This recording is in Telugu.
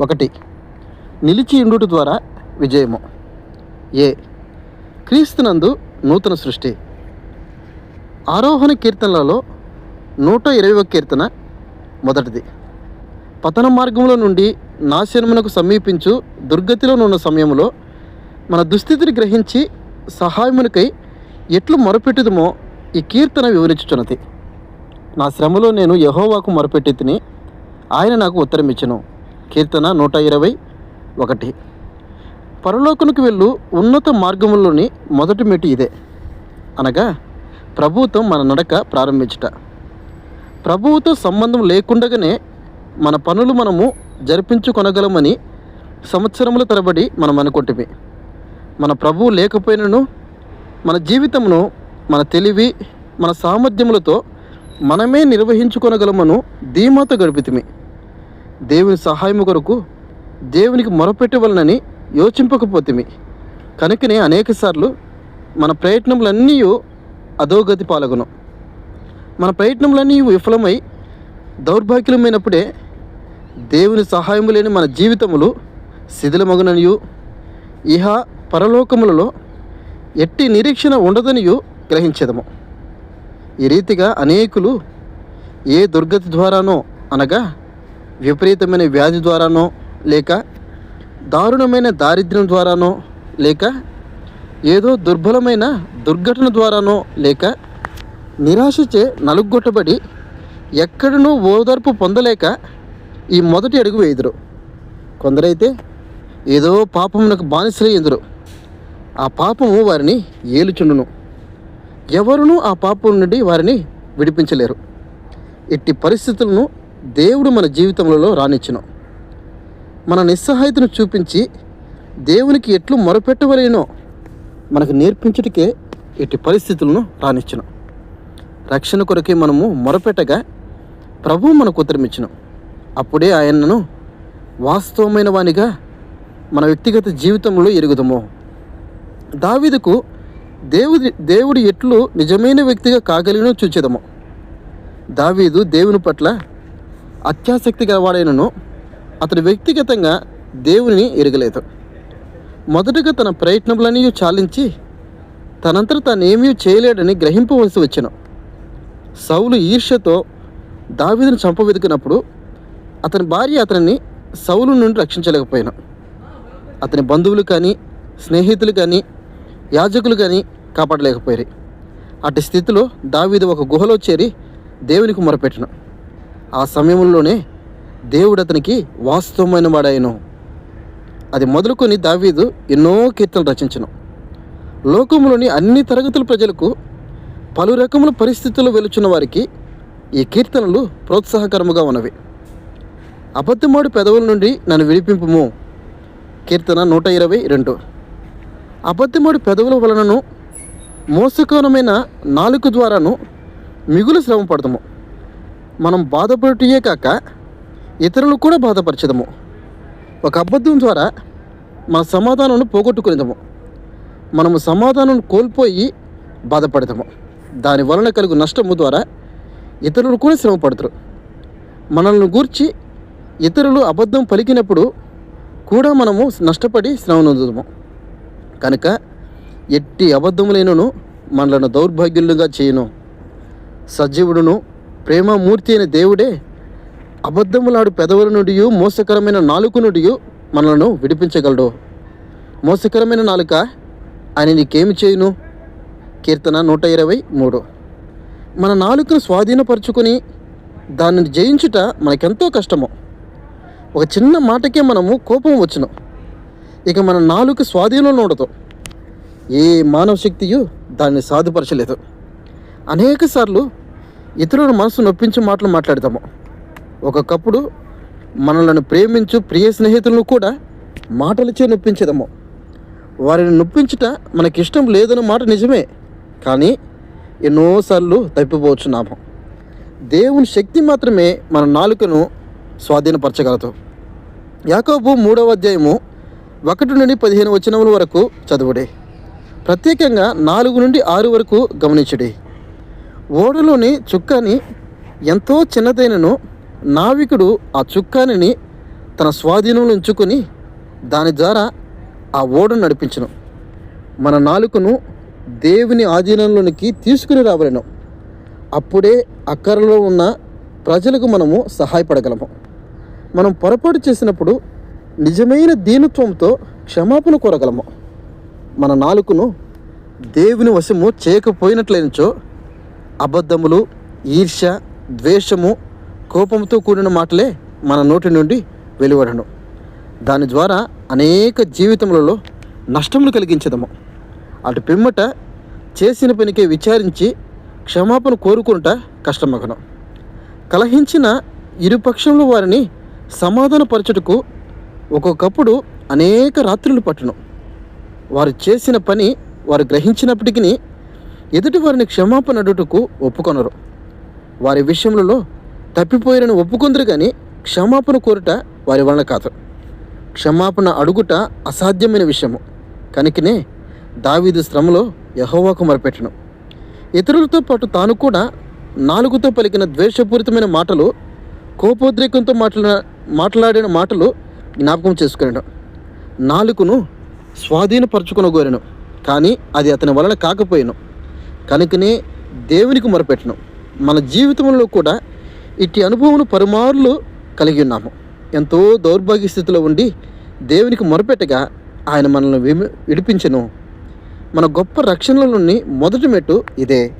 ఒకటి. నిలిచి ఉండుట ద్వారా విజయము. ఏ. క్రీస్తునందు నూతన సృష్టి. ఆరోహణ కీర్తనలలో నూట ఇరవై కీర్తన మొదటిది. పతన మార్గంలో నుండి నాశనమునకు సమీపించు దుర్గతిలో ఉన్న సమయంలో మన దుస్థితిని గ్రహించి సహాయమునకై ఎట్లు మొరపెట్టుదమో ఈ కీర్తన వివరించుచున్నది. నా శ్రమలో నేను యహోవాకు మొరపెట్టి తిని ఆయన నాకు ఉత్తరం ఇచ్చను కీర్తన నూట ఇరవై ఒకటి. పరలోకముకు వెళ్ళు ఉన్నత మార్గంలోని మొదటి మెట్టు ఇదే. అనగా ప్రభుత్వం మన నడక ప్రారంభించుట. ప్రభువుతో సంబంధం లేకుండగానే మన పనులు మనము జరిపించుకొనగలమని సంవత్సరముల తరబడి మనం అనుకుంటుమి. మన ప్రభువు లేకపోయినను మన జీవితమును మన తెలివి మన సామర్థ్యములతో మనమే నిర్వహించుకొనగలమను ధీమాతో గడిపితిమి. దేవుని సహాయము కొరకు దేవునికి మొరపెట్టవలనని యోచింపకపోతిమి. కనుకనే అనేకసార్లు మన ప్రయత్నములన్నీ అధోగతి పాల్గొను. మన ప్రయత్నములన్నీ విఫలమై దౌర్భాగ్యమైనప్పుడే దేవుని సహాయము లేని మన జీవితములు శిథిలమగుననియు. ఇహ పరలోకములలో ఎట్టి నిరీక్షణ ఉండదనియు గ్రహించేదము. ఈ రీతిగా అనేకులు ఏ దుర్గతి ద్వారానో అనగా విపరీతమైన వ్యాధి ద్వారానో లేక దారుణమైన దారిద్ర్యం ద్వారానో లేక ఏదో దుర్బలమైన దుర్ఘటన ద్వారానో లేక నిరాశచే నలుగొట్టబడి ఎక్కడనూ ఓదార్పు పొందలేక ఈ మొదటి అడుగు వేయుదురు. కొందరైతే ఏదో పాపమునకు బానిసలై ఆ పాపము వారిని ఏలుచుండును. ఎవరునూ ఆ పాపం నుండి వారిని విడిపించలేరు. ఇట్టి పరిస్థితులను దేవుడు మన జీవితంలో రానిచ్చును మన నిస్సహాయతను చూపించి దేవునికి ఎట్లు మొరపెట్టవలేనో మనకు నేర్పించుటకే ఇట్టి పరిస్థితులను రానిచ్చును రక్షణ కొరకే మనము మొరపెట్టగా ప్రభు మనకు ఉత్తరమిచ్చును అప్పుడే ఆయనను వాస్తవమైన వానిగా మన వ్యక్తిగత జీవితంలో ఎరుగుదము. దావీదుకు దేవుడి దేవుడు ఎట్లు నిజమైన వ్యక్తిగా కాగలిగినో చూచేదము. దావీదు దేవుని పట్ల అత్యాసక్తి గలవాడైనను అతడు వ్యక్తిగతంగా దేవుని ఎరగలేదు. మొదటగా తన ప్రయత్నములన్నీ చాలించి తనంతట తానేమీ చేయలేడని గ్రహింపవలసి వచ్చిన. సౌలు ఈర్ష్యతో దావీదును చంపవెదికినప్పుడు అతని భార్య అతనిని సౌలు నుండి రక్షించలేకపోయాను. అతని బంధువులు కానీ స్నేహితులు కానీ యాజకులు కానీ కాపాడలేకపోయారు. అటు స్థితిలో దావీదు ఒక గుహలో చేరి దేవునికి మొరపెట్టిన. ఆ సమయంలోనే దేవుడు అతనికి వాస్తవమైన వాడాయను అది మొదలుకొని దావీదు ఎన్నో కీర్తనలు రచించను. లోకంలోని అన్ని తరగతుల ప్రజలకు పలు రకముల పరిస్థితుల్లో వెలుచున్న వారికి ఈ కీర్తనలు ప్రోత్సాహకరముగా ఉన్నవి. అబద్ధమాడు పెదవుల నుండి నన్ను విడిపింపుము. కీర్తన నూట ఇరవై రెండు. అబద్ధమాడు పెదవుల వలనను మోసకరమైన నాలుక ద్వారాను మిగులు శ్రమ పడతాము మనం బాధపడుటయే కాక ఇతరులు కూడా బాధపరచదము. ఒక అబద్ధం ద్వారా మన సమాధానం పోగొట్టుకునేదము. మనము సమాధానం కోల్పోయి బాధపడతాము దాని వలన కలుగు నష్టము ద్వారా ఇతరులు కూడా శ్రమ పడతారు మనల్ని గూర్చి ఇతరులు అబద్ధం పలికినప్పుడు కూడా మనము నష్టపడి శ్రమ నొందుదాము కనుక ఎట్టి అబద్ధములైనను మనలను దౌర్భాగ్యులుగా చేయను. సజీవుడును ప్రేమమూర్తి అయిన దేవుడే అబద్ధములాడు పెదవుల నుండి మోసకరమైన నాలుక నుండి మనలను విడిపించగలడు. మోసకరమైన నాలుక ఆయన నీకేమి చేయును? కీర్తన నూట ఇరవై మూడు. మన నాలుకను స్వాధీనపరుచుకొని దానిని జయించుట మనకెంతో కష్టము. ఒక చిన్న మాటకే మనము కోపం వచ్చును. ఇక మన నాలుక స్వాధీనంలో ఉండదు. ఏ మానవ శక్తియు దాన్ని సాధుపరచలేదు. అనేకసార్లు ఇతరుల మనసు నొప్పించే మాటలు మాట్లాడతాము. ఒకప్పుడు మనలను ప్రేమించు ప్రియ స్నేహితులను కూడా మాటలచే నొప్పించేదము. వారిని నొప్పించుట మనకిష్టం లేదన్న మాట నిజమే కానీ ఎన్నోసార్లు తప్పిపోవచ్చున్నాము. దేవుని శక్తి మాత్రమే మన నాలుకను స్వాధీనపరచగలదు. యాకోబు మూడవ అధ్యాయము ఒకటి నుండి పదిహేను వచనముల వరకు చదువుడే. ప్రత్యేకంగా నాలుగు నుండి ఆరు వరకు గమనించుడి. ఓడలోని చుక్కాని ఎంతో చిన్నదైనను నావికుడు ఆ చుక్కానిని తన స్వాధీనంలో ఉంచుకొని దాని ద్వారా ఆ ఓడను నడిపించను. మన నాలుకను దేవుని ఆధీనంలోనికి తీసుకుని రావలను. అప్పుడే అక్కరలో ఉన్న ప్రజలకు మనము సహాయపడగలము. మనం పొరపాటు చేసినప్పుడు నిజమైన దీనత్వంతో క్షమాపణ కోరగలము. మన నాలుకను దేవుని వశము చేయకపోయినట్లయినచో అబద్ధములు ఈర్ష్య ద్వేషము కోపంతో కూడిన మాటలే మన నోటి నుండి వెలువడను. దాని ద్వారా అనేక జీవితములలో నష్టములు కలిగించదము. అటు పిమ్మట చేసిన పనికే విచారించి క్షమాపణ కోరుకుంట కష్టమగను. కలహించిన ఇరుపక్షంలో వారిని సమాధానపరచుటకు ఒక్కొక్కప్పుడు అనేక రాత్రులు పట్టును. వారు చేసిన పని వారు గ్రహించినప్పటికీ ఎదుటి వారిని క్షమాపణ అడుటకు ఒప్పుకొనరు. వారి విషయములలో తప్పిపోయారని ఒప్పుకొందరు కానీ క్షమాపణ కోరుట వారి వలన కాదు. క్షమాపణ అడుగుట అసాధ్యమైన విషయము. కనుకనే దావీదు శ్రమలో యహోవాకు మరపెట్టను. ఇతరులతో పాటు తాను కూడా నాలుగుతో పలికిన ద్వేషపూరితమైన మాటలు కోపోద్రేకంతో మాట్లా మాట్లాడిన మాటలు జ్ఞాపకం చేసుకున్నాడు నాలుగును స్వాధీనపరచుకొనగోరెను. కానీ అది అతని వలన కాకపోయాను. కనుకనే దేవునికి మొరపెట్టను. మన జీవితంలో కూడా ఇట్టి అనుభవం పరుమారులు కలిగి ఉన్నాము. ఎంతో దౌర్భాగ్య స్థితిలో ఉండి దేవునికి మొరపెట్టగా ఆయన మనల్ని విడిపించను. మన గొప్ప రక్షణల నుండి మొదటి మెట్టు ఇదే.